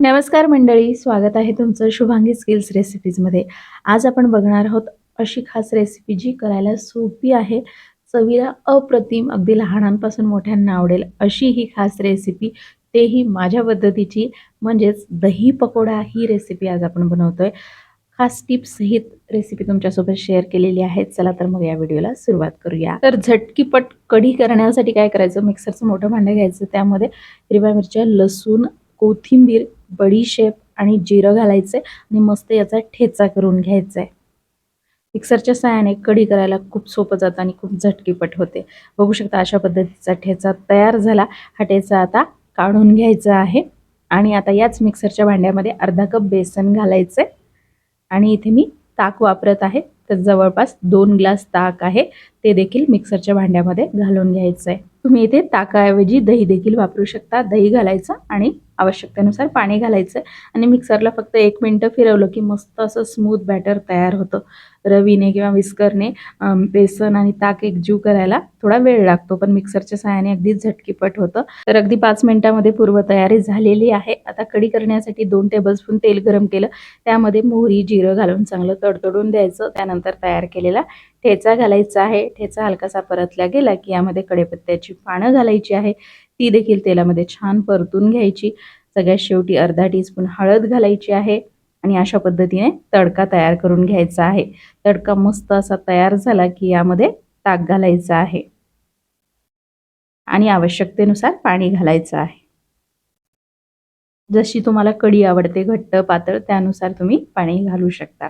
नमस्कार मंडळी स्वागत आहे तुमचं शुभांगी स्किल्स रेसिपीजमध्ये आज आपण बघणार आहोत अशी खास रेसिपी जी करायला सोपी आहे चवीला अप्रतिम अगदी लहानांपासून मोठ्यांना आवडेल अशी ही खास रेसिपी तेही माझ्या पद्धतीची म्हणजेच दही पकोडा ही रेसिपी आज आपण बनवतो आहे खास टिप्सहित रेसिपी तुमच्यासोबत शेअर केलेली आहे चला तर मग या व्हिडिओला सुरुवात करूया. तर झटकीपट कढी करण्यासाठी काय करायचं? मिक्सरचं मोठं भांडं घ्यायचं. त्यामध्ये हिरव्या मिरच्या लसूण कोथिंबीर बडीशेप आणि जिरं घालायचं आणि मस्त याचा ठेचा करून घ्यायचा. आहे मिक्सरच्या सहाय्याने कढी करायला खूप सोपं जातं आणि खूप झटकीपट होते. बघू शकता अशा पद्धतीचा ठेचा तयार झाला. हा ठेचा आता काढून घ्यायचा आहे. आणि आता याच मिक्सरच्या भांड्यामध्ये अर्धा कप बेसन घालायचं. आहे आणि इथे मी ताक वापरत आहे. तर जवळपास दोन ग्लास ताक आहे. ते देखील मिक्सरच्या भांड्यामध्ये घालून घ्यायचं आहे तुम्ही इथे ताकाऐवजी दही देखील वापरू शकता. दही घालायचं आणि आवश्यकतेनुसार पाणी घालायचं. आणि मिक्सरला फक्त एक मिनटं फिरवलं की मस्त असं स्मूथ बॅटर तयार होतं. रवीने किंवा विस्करने बेसन आणि ताक एकजीव करायला थोडा वेळ लागतो पण मिक्सरच्या सहाय्याने अगदी झटकीपट होतं. तर अगदी पाच मिनिटामध्ये पूर्वतयारी झालेली आहे. आता कढी करण्यासाठी दोन टेबलस्पून तेल गरम केलं. त्यामध्ये मोहरी जिरं घालून चांगलं तडतडून द्यायचं. त्यानंतर तयार केलेला ठेचा घालायचा आहे. ठेचा हलकासा परतला गेला की यामध्ये कडेपत्त्याची पानं घालायची आहे. ती देखील तेलामध्ये छान परतून घ्यायची. सगळ्यात शेवटी अर्धा टीस्पून हळद घालायची आहे आणि अशा पद्धतीने तडका तयार करून घ्यायचा आहे. तडका मस्त असा तयार झाला की यामध्ये ताक घालायचा आहे. आणि आवश्यकतेनुसार पाणी घालायचं आहे. जशी तुम्हाला कढी आवडते घट्ट पातळ त्यानुसार तुम्ही पाणी घालू शकता.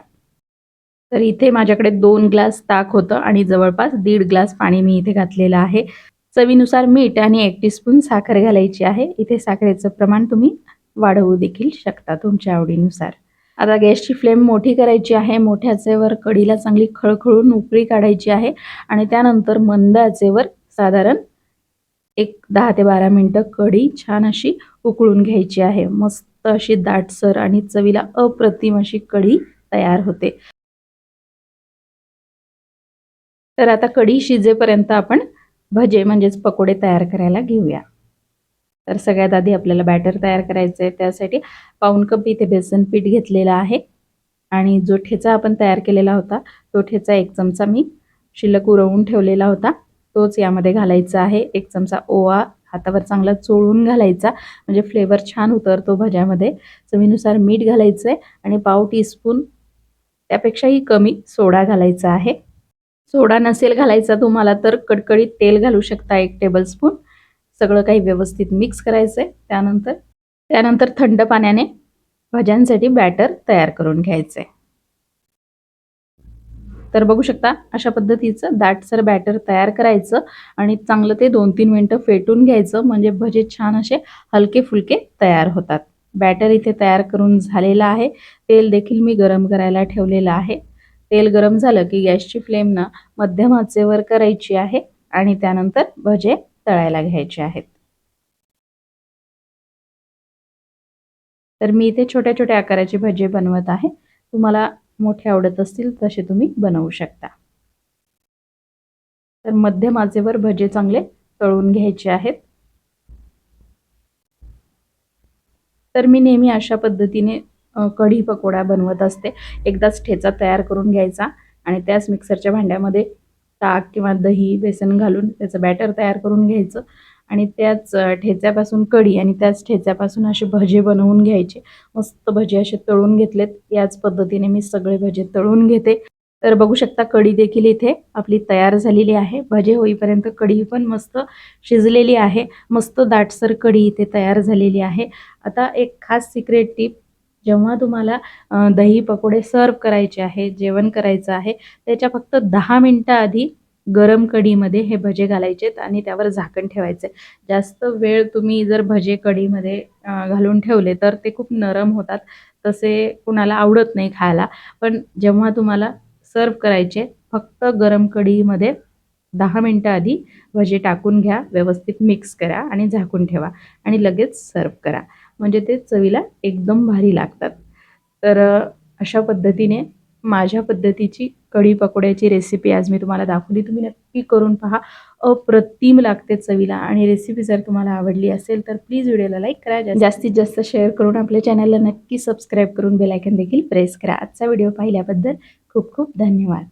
तर इथे माझ्याकडे दोन ग्लास ताक होतं आणि जवळपास दीड ग्लास पाणी मी इथे घातलेलं आहे. चवीनुसार मीठ आणि एक टीस्पून साखर घालायची आहे. इथे साखरेचं प्रमाण तुम्ही वाढवू देखील शकता तुमच्या आवडीनुसार. आता गॅसची फ्लेम मोठी करायची आहे. मोठ्या आचेवर कढीला चांगली खळखळून उकळी काढायची आहे आणि त्यानंतर मंद आचेवर साधारण एक दहा ते बारा मिनटं कढी छान अशी उकळून घ्यायची आहे. मस्त अशी दाटसर आणि चवीला अप्रतिम अशी कढी तयार होते. तर आता कढी शिजेपर्यंत आपण भजे म्हणजेच पकोडे तयार करायला घेऊया. तर सगळ्यात आधी आपल्याला बॅटर तयार करायचं आहे त्यासाठी पाऊन कप इथे बेसन पीठ घेतलेलं आहे. आणि जो ठेचा आपण तयार केलेला होता तो ठेचा एक चमचा मी शिल्लक उरवून ठेवलेला होता. तोच यामध्ये घालायचा आहे. एक चमचा ओवा हातावर चांगला चोळून घालायचा. म्हणजे फ्लेवर छान उतरतो भज्यामध्ये. चवीनुसार मीठ घालायचं आहे आणि पाव टीस्पून त्यापेक्षाही कमी सोडा घालायचा आहे. सोडा नसेल घालायचा तुम्हाला तर कडकडीत तेल घालू शकता एक टेबलस्पून सगळं काही व्यवस्थित मिक्स करायचं आहे त्यानंतर त्यानंतर थंड पाण्याने भाज्यांसाठी बॅटर तयार करून घ्यायचं आहे तर बघू शकता अशा पद्धतीचं दाटसर बॅटर तयार करायचं आणि चांगलं ते दोन तीन मिनटं फेटून घ्यायचं. म्हणजे भजे छान असे हलके फुलके तयार होतात. बॅटर इथे तयार करून झालेलं आहे. तेल देखील मी गरम करायला ठेवलेलं आहे. तेल गरम झालं की गॅसची फ्लेम ना मध्यम आचेवर करायची आहे आणि त्यानंतर भजे तळायला घ्यायचे आहेत. तर मी इथे छोट्या छोट्या आकाराचे भजे बनवत आहे. तुम्हाला मोठे आवडत असतील तसे तुम्ही बनवू शकता. तर मध्यम आचेवर भजे चांगले तळून घ्यायचे आहेत. तर मी नेहमी अशा पद्धतीने कढी पकोडा बनवत असते. एकदाच ठेचा तयार करून घ्यायचा आणि त्याच मिक्सरच्या भांड्यामध्ये ताक किंवा दही बेसन घालून त्याचं बॅटर तयार करून घ्यायचं आणि त्याच ठेच्यापासून कढी आणि त्याच ठेच्यापासून असे भजे बनवून घ्यायचे. मस्त भजे असे तळून घेतलेत. याच पद्धतीने मी सगळे भजे तळून घेते. तर बघू शकता कढी देखील इथे आपली तयार झालेली आहे. भजे होईपर्यंत कढी पण मस्त शिजलेली आहे. मस्त दाटसर कढी इथे तयार झालेली आहे. आता एक खास सिक्रेट टीप जेव्हा तुम्हाला दही पकोडे सर्व करायचे आहे जेवण करायचं आहे त्याच्या फक्त दहा मिनटं आधी गरम कढीमध्ये हे भजे घालायचे आणि त्यावर झाकण ठेवायचे. जास्त वेळ तुम्ही जर भजे कढीमध्ये घालून ठेवले तर ते खूप नरम होतात. तसे कुणाला आवडत नाही खायला. पण जेव्हा तुम्हाला सर्व करायचे फक्त गरम कढीमध्ये दहा मिनटं आधी भजे टाकून घ्या व्यवस्थित मिक्स करा आणि झाकून ठेवा आणि लगेच सर्व करा. म्हणजे ते चवीला एकदम भारी लागतात. तर अशा पद्धतीने माझ्या पद्धतीची कढी पकोड्याची रेसिपी आज मी तुम्हाला दाखवली. तुम्ही नक्की करून पहा. अप्रतिम लागते चवीला आणि रेसिपी जर तुम्हाला आवडली असेल तर प्लीज व्हिडिओला लाईक करा. जास्तीत जास्त शेअर करून आपल्या चॅनलला नक्की सबस्क्राईब करून बेलायकन देखील प्रेस करा. आजचा व्हिडिओ पाहिल्याबद्दल खूप खूप धन्यवाद.